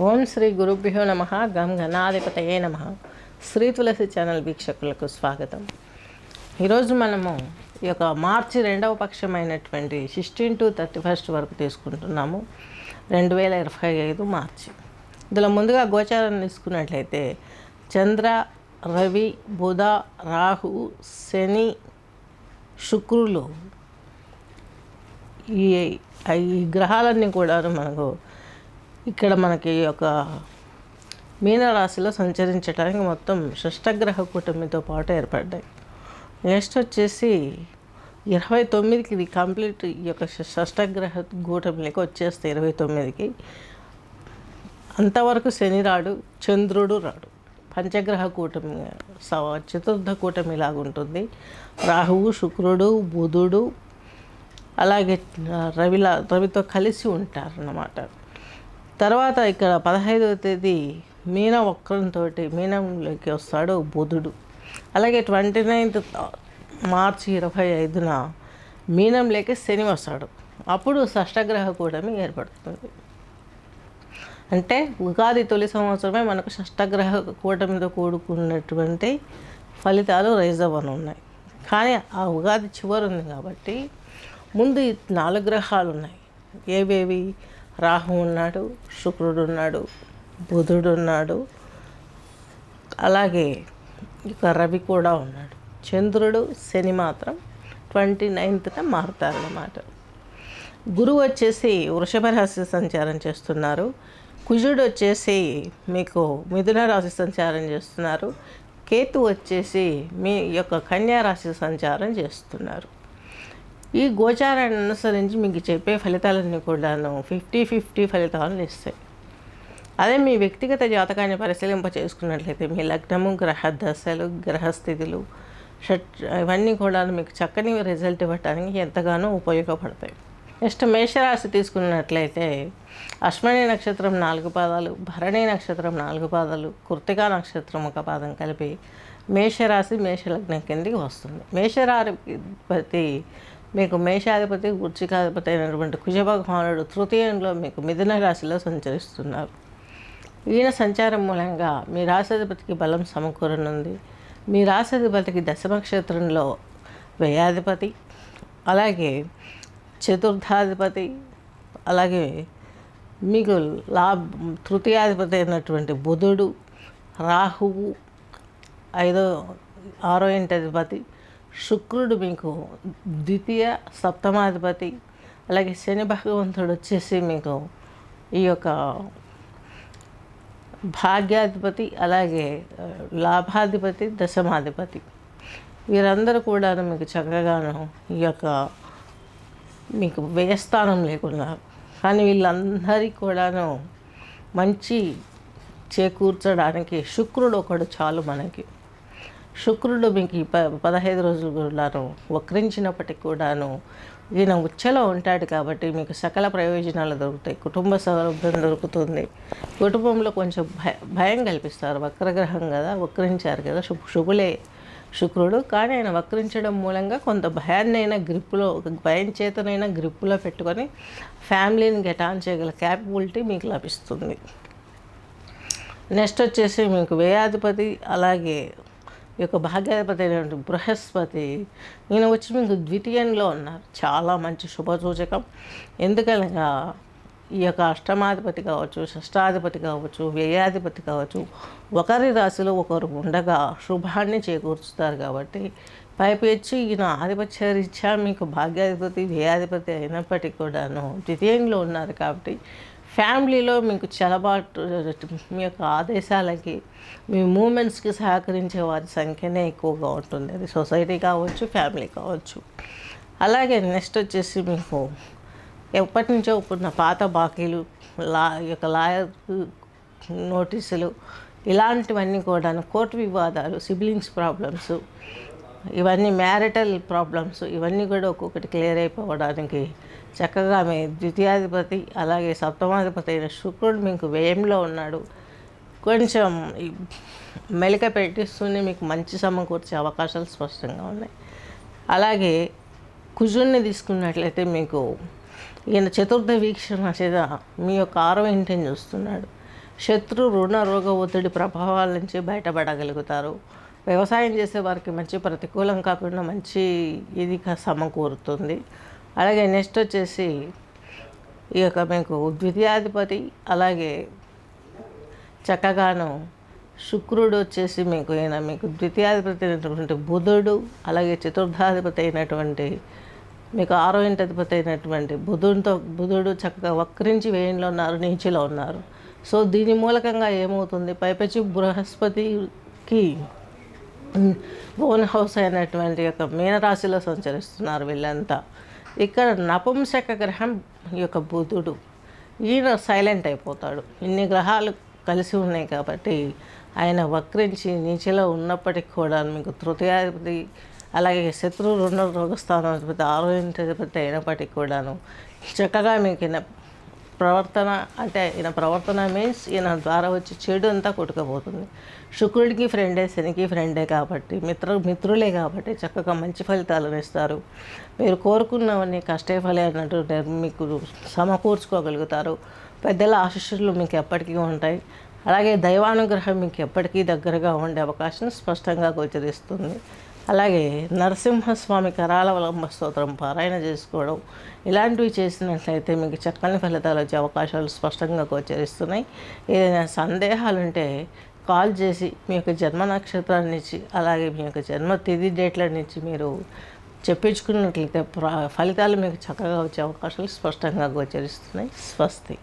ఓం శ్రీ గురుభ్యో నమ గం గణాధిపతయే నమ. శ్రీ తులసి ఛానల్ వీక్షకులకు స్వాగతం. ఈరోజు మనము ఈ యొక్క మార్చి రెండవ పక్షమైనటువంటి సిక్స్టీన్ టు థర్టీ ఫస్ట్ వరకు తీసుకుంటున్నాము. రెండు వేల ఇరవై ఐదు మార్చి. ఇందులో ముందుగా గోచారం తీసుకున్నట్లయితే చంద్ర రవి బుధ రాహు శని శుక్రులు ఈ ఈ గ్రహాలన్నీ కూడా మనకు ఇక్కడ మనకి ఒక మీనరాశిలో సంచరించడానికి మొత్తం షష్టగ్రహ కూటమితో పాటు ఏర్పడ్డాయి. నెక్స్ట్ వచ్చేసి ఇరవై తొమ్మిదికి ఇది కంప్లీట్ ఈ యొక్క షష్టగ్రహ కూటమికి వచ్చేస్తే ఇరవై తొమ్మిదికి అంతవరకు శని రాడు చంద్రుడు రాడు. పంచగ్రహ కూటమి చతుర్థ కూటమి ఉంటుంది. రాహువు శుక్రుడు బుధుడు అలాగే రవిలా రవితో కలిసి ఉంటారన్నమాట. తర్వాత ఇక్కడ పదహైదవ తేదీ మీన వక్రంతో మీనంలోకి వస్తాడు బుధుడు. అలాగే ట్వంటీ నైన్త్ మార్చి ఇరవై ఐదున మీనంలోకి శని వస్తాడు. అప్పుడు షష్టగ్రహ కూటమి ఏర్పడుతుంది. అంటే ఉగాది తొలి సంవత్సరమే మనకు షష్టగ్రహ కూటమితో కూడుకున్నటువంటి ఫలితాలు రైజ్ అవ్వను ఉన్నాయి కానీ ఆ ఉగాది చివరి ఉంది కాబట్టి ముందు నాలుగు గ్రహాలు ఉన్నాయి ఏవేవి? రాహు ఉన్నాడు శుక్రుడు ఉన్నాడు బుధుడు ఉన్నాడు. అలాగే ఇక రవి కూడా ఉన్నాడు. చంద్రుడు శని మాత్రం ట్వంటీ నైన్త్న మారుతారన్నమాట గురువు వచ్చేసి వృషభ రాశి సంచారం చేస్తున్నారు. కుజుడు వచ్చేసి మీకు మిథున రాశి సంచారం చేస్తున్నారు. కేతు వచ్చేసి మీ యొక్క కన్యా రాశి సంచారం చేస్తున్నారు. ఈ గోచారాన్ని అనుసరించి మీకు చెప్పే ఫలితాలన్నీ కూడాను ఫిఫ్టీ ఫిఫ్టీ ఫలితాలను ఇస్తాయి. అదే మీ వ్యక్తిగత జాతకాన్ని పరిశీలింప చేసుకున్నట్లయితే మీ లగ్నము గ్రహ దశలు గ్రహస్థితులు షట్ ఇవన్నీ కూడా మీకు చక్కని రిజల్ట్ ఇవ్వటానికి ఎంతగానో ఉపయోగపడతాయి. నెక్స్ట్ మేషరాశి తీసుకున్నట్లయితే అశ్వని నక్షత్రం నాలుగు పాదాలు భరణి నక్షత్రం నాలుగు పాదాలు కృతికా నక్షత్రం ఒక పాదం కలిపి మేషరాశి మేషలగ్నం కిందికి వస్తుంది. మేషరాధిపతి మీకు మేషాధిపతి వృచ్చికాధిపతి అయినటువంటి కుజభగవానుడు తృతీయంలో మీకు మిథున రాశిలో సంచరిస్తున్నారు. ఈయన సంచారం మూలంగా మీ రాశాధిపతికి బలం సమకూరనుంది. మీ రాశాధిపతికి దశమక్షేత్రంలో వ్యయాధిపతి అలాగే చతుర్థాధిపతి అలాగే మీకు లాభ తృతీయాధిపతి అయినటువంటి బుధుడు రాహువు ఐదో ఆరో ఇంటి అధిపతి శుక్రుడు మీకు ద్వితీయ సప్తమాధిపతి అలాగే శని భగవంతుడు వచ్చేసి మీకు ఈ యొక్క భాగ్యాధిపతి అలాగే లాభాధిపతి దశమాధిపతి. వీరందరూ కూడా మీకు చక్కగాను ఈ యొక్క మీకు వ్యయస్థానం లేకుండా కానీ వీళ్ళందరికీ కూడాను మంచి చేకూర్చడానికి శుక్రుడు ఒకడు చాలు మనకి. శుక్రుడు మీకు ఈ ప పదహైదు రోజులు కూడాను వక్రించినప్పటికి కూడాను ఈయన ఉచ్చలో ఉంటాడు కాబట్టి మీకు సకల ప్రయోజనాలు దొరుకుతాయి. కుటుంబ సౌలభ్యం దొరుకుతుంది. కుటుంబంలో కొంచెం భయ భయం కల్పిస్తారు. వక్రగ్రహం కదా వక్రించారు కదా శు శుభులే శుక్రుడు. కానీ ఆయన వక్రించడం మూలంగా కొంత భయాన్నైనా గ్రిప్పులో భయం చేతనైనా గ్రిప్పులో పెట్టుకొని ఫ్యామిలీని గెటాన్ చేయగల క్యాపబిలిటీ మీకు లభిస్తుంది. నెక్స్ట్ వచ్చేసి మీకు వ్యయాధిపతి అలాగే యొక్క భాగ్యాధిపతి అయినటువంటి బృహస్పతి. ఈయన వచ్చి మీకు ద్వితీయంలో ఉన్నారు. చాలా మంచి శుభసూచకం. ఎందుకనగా ఈ యొక్క అష్టమాధిపతి కావచ్చు షష్టాధిపతి కావచ్చు వ్యయాధిపతి కావచ్చు ఒకరి రాశిలో ఒకరు ఉండగా శుభాన్ని చేకూర్చుతారు కాబట్టి పైపెచ్చి ఈయన ఆధిపత్య రీత్యా మీకు భాగ్యాధిపతి వ్యయాధిపతి అయినప్పటికీ కూడాను ద్వితీయంలో ఉన్నారు కాబట్టి ఫ్యామిలీలో మీకు చలబాటు మీ యొక్క ఆదేశాలకి మీ మూమెంట్స్కి సహకరించే వారి సంఖ్యనే ఎక్కువగా ఉంటుంది. అది సొసైటీ కావచ్చు ఫ్యామిలీ కావచ్చు. అలాగే నెక్స్ట్ వచ్చేసి మీకు ఎప్పటి నుంచో ఉన్న పాత బాకీలు లా యొక్క లాయర్ నోటీసులు ఇలాంటివన్నీ కూడా కోర్టు వివాదాలు సిబ్లింగ్స్ ప్రాబ్లమ్స్ ఇవన్నీ మ్యారిటల్ ప్రాబ్లమ్స్ ఇవన్నీ కూడా ఒక్కొక్కటి క్లియర్ అయిపోవడానికి చక్కగా మీ ద్వితీయాధిపతి అలాగే సప్తమాధిపతి అయిన శుక్రుడు మీకు వ్యయంలో ఉన్నాడు. కొంచెం మెలిక పెట్టిస్తూనే మీకు మంచి సమకూర్చే అవకాశాలు స్పష్టంగా ఉన్నాయి. అలాగే కుజుడిని తీసుకున్నట్లయితే మీకు ఈయన చతుర్థ వీక్షణ చేత మీ యొక్క ఆరో ఇంటిని చూస్తున్నాడు. శత్రు రుణ రోగ ఒత్తిడి ప్రభావాల నుంచి బయటపడగలుగుతారు. వ్యవసాయం చేసే వారికి మంచి ప్రతికూలం కాకుండా మంచి ఇది సమకూరుతుంది. అలాగే నెక్స్ట్ వచ్చేసి ఈ యొక్క మీకు ద్వితీయాధిపతి అలాగే చక్కగాను శుక్రుడు వచ్చేసి మీకు ఈయన మీకు ద్వితీయాధిపతి అయినటువంటి బుధుడు అలాగే చతుర్థాధిపతి అయినటువంటి మీకు ఆరో ఇంటి అధిపతి అయినటువంటి బుధుడితో బుధుడు చక్కగా వక్రించి వేయంలో ఉన్నారు నీచిలో ఉన్నారు. సో దీని మూలకంగా ఏమవుతుంది? పైపచ్చి బృహస్పతికి ఓన్ హౌస్ అయినటువంటి యొక్క మీనరాశిలో సంచరిస్తున్నారు వీళ్ళంతా. ఇక్కడ నపుంసక గ్రహం యొక్క బుధుడు. ఈయన సైలెంట్ అయిపోతాడు. ఇన్ని గ్రహాలు కలిసి ఉన్నాయి కాబట్టి ఆయన వక్రించి నీచలో ఉన్నప్పటికీ కూడా మీకు తృతీయాధిపతి అలాగే శత్రు రెండు రోగస్థానాధిపతి ఆరోగ్యాధిపతి అయినప్పటికీ కూడాను చక్కగా మీకు ప్రవర్తన అంటే ఈయన ప్రవర్తన మీన్స్ ఈయన ద్వారా వచ్చి చెడు అంతా కొట్టుకుపోతుంది. శుక్రుడికి ఫ్రెండే శనికి ఫ్రెండే కాబట్టి మిత్ర మిత్రులే కాబట్టి చక్కగా మంచి ఫలితాలను ఇస్తారు. మీరు కోరుకున్నవన్నీ కష్టే ఫలే అన్నట్టు మీకు సమకూర్చుకోగలుగుతారు. పెద్దల ఆశీస్సులు మీకు ఎప్పటికీ ఉంటాయి. అలాగే దైవానుగ్రహం మీకు ఎప్పటికీ దగ్గరగా ఉండే అవకాశం స్పష్టంగా గోచరిస్తుంది. అలాగే నరసింహస్వామి కరాలవలంబ స్తోత్రం పారాయణ చేసుకోవడం ఇలాంటివి చేసినట్లయితే మీకు చక్కని ఫలితాలు వచ్చే అవకాశాలు స్పష్టంగా గోచరిస్తున్నాయి. ఏదైనా సందేహాలు ఉంటే కాల్ చేసి మీ యొక్క జన్మ నక్షత్రాన్ని ఇచ్చి అలాగే మీ యొక్క జన్మ తేదీ డేట్ల నుంచి మీరు చెప్పించుకున్నట్లయితే ఫలితాలు మీకు చక్కగా వచ్చే అవకాశాలు స్పష్టంగా గోచరిస్తున్నాయి. స్వస్తి.